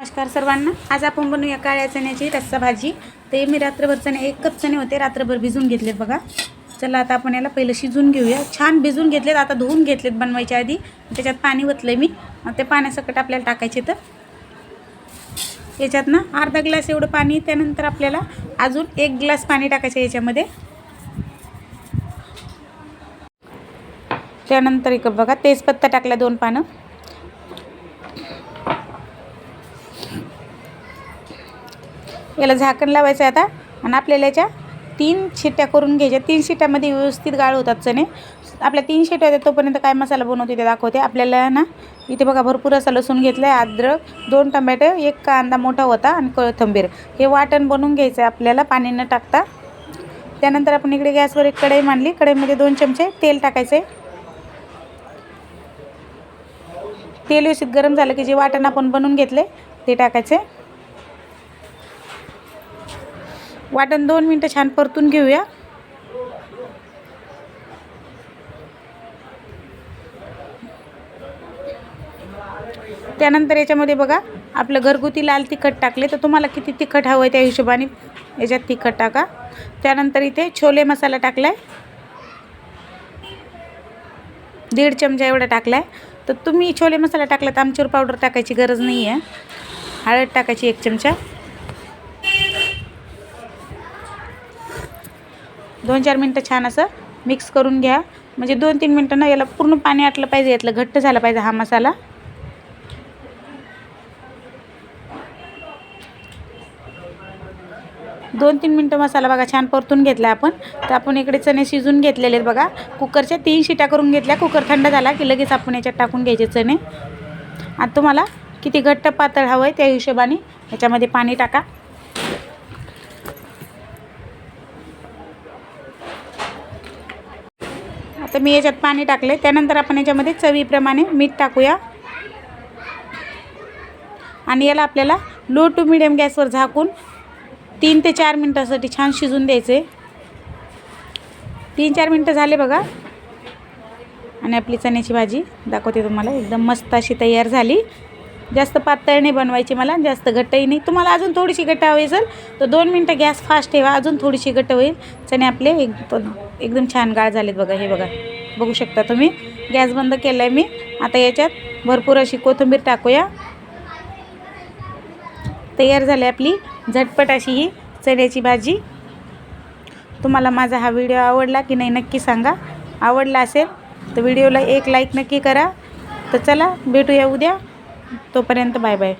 नमस्कार सर्वांना. आज आपण बनवूया काळ्या चण्याची रस्सा भाजी. ते मी रात्रभर चणे एक कप चणे होते रात्रभर भिजून घेतलेत बघा. चला आता आपण याला पहिलं शिजून घेऊया. छान भिजून घेतलेत आता धुवून घेतलेत बनवायच्या आधी. त्याच्यात पाणी ओतलं मी. ते पाण्यासकट आपल्याला टाकायचे तर याच्यात ना अर्धा ग्लास एवढं पाणी त्यानंतर आपल्याला अजून एक ग्लास पाणी टाकायचं याच्यामध्ये. त्यानंतर एक बघा तेजपत्ता टाकला दोन पानं. याला झाकण लावायचं आहे आता. आणि आपल्याला याच्या तीन शिट्ट्या करून घ्यायच्या. तीन शिट्ट्यामध्ये व्यवस्थित गाळ होतात चणे. आपल्या तीन शिट्ट्या होत्या तोपर्यंत काय मसाला बनवते ते दाखवते. आपल्याला ना इथे बघा भरपूर असा लसूण घेतलं आहे अद्रक दोन टमॅटो एक कांदा मोठा होता आणि कोथिंबीर हे वाटण बनवून घ्यायचं आहे आपल्याला पाणी न टाकता. त्यानंतर आपण इकडे गॅसवर एक कढई मांडली. कढईमध्ये दोन चमचे तेल टाकायचे तेल व्यवस्थित गरम झालं की जे वाटण आपण बनवून घेतले ते टाकायचे वाटण दोन मिनटं छान परतून घेऊया. त्यानंतर याच्यामध्ये बघा आपलं घरगुती लाल तिखट टाकले तर तुम्हाला किती तिखट हवं आहे त्या हिशोबाने याच्यात तिखट टाका. त्यानंतर इथे छोले मसाला टाकला आहे दीड चमचा एवढा टाकला आहे तर तुम्ही छोले मसाला टाकला तर आमचूर पावडर टाकायची गरज नाही आहे हळद टाकायची एक चमचा. दोन चार मिनटं छान असं मिक्स करून घ्या. म्हणजे दोन तीन मिनटं ना याला पूर्ण पाणी आटलं पाहिजे यातलं घट्ट झाला पाहिजे हा मसाला. दोन तीन मिनटं मसाला बघा छान परतून घेतला आपण. तर आपण इकडे चणे शिजून घेतलेले आहेत बघा. कुकरच्या तीन शिट्या करून घेतल्या. कुकर थंड झाला की लगेच आपण याच्यात टाकून घ्यायचे चणे. आता तुम्हाला किती घट्ट पातळ हवं आहे त्या हिशोबाने याच्यामध्ये पाणी टाका. तर मी याच्यात पाणी टाकले त्यानंतर आपण याच्यामध्ये चवीप्रमाणे मीठ टाकूया. आणि याला आपल्याला लो टू मिडियम गॅसवर झाकून तीन ते चार मिनटासाठी छान शिजून द्यायचे तीन चार मिनटं झाले बघा. आणि आपली चण्याची भाजी दाखवते तुम्हाला. एकदम मस्त अशी तयार झाली. जास्त पातळ नाही बनवायची मला जास्त घट्टही नाही. तुम्हाला अजून थोडीशी घट्ट हवी असेल तर दोन मिनटं गॅस फास्ट ठेवा. अजून थोडीशी घट्ट होईल. चणे आपले एक एकदम छान गाळ झालेत बघा हे बघा. बघू शकता तुम्ही. गॅस बंद केला आहे मी. आता याच्यात भरपूर अशी कोथिंबीर टाकूया. तयार झाली आपली झटपट अशी ही चण्याची भाजी. तुम्हाला माझा हा व्हिडिओ आवडला की नाही नक्की सांगा. आवडला असेल तर व्हिडिओला एक लाईक नक्की करा. तर चला भेटूया उद्या. तोपर्यंत बाय बाय.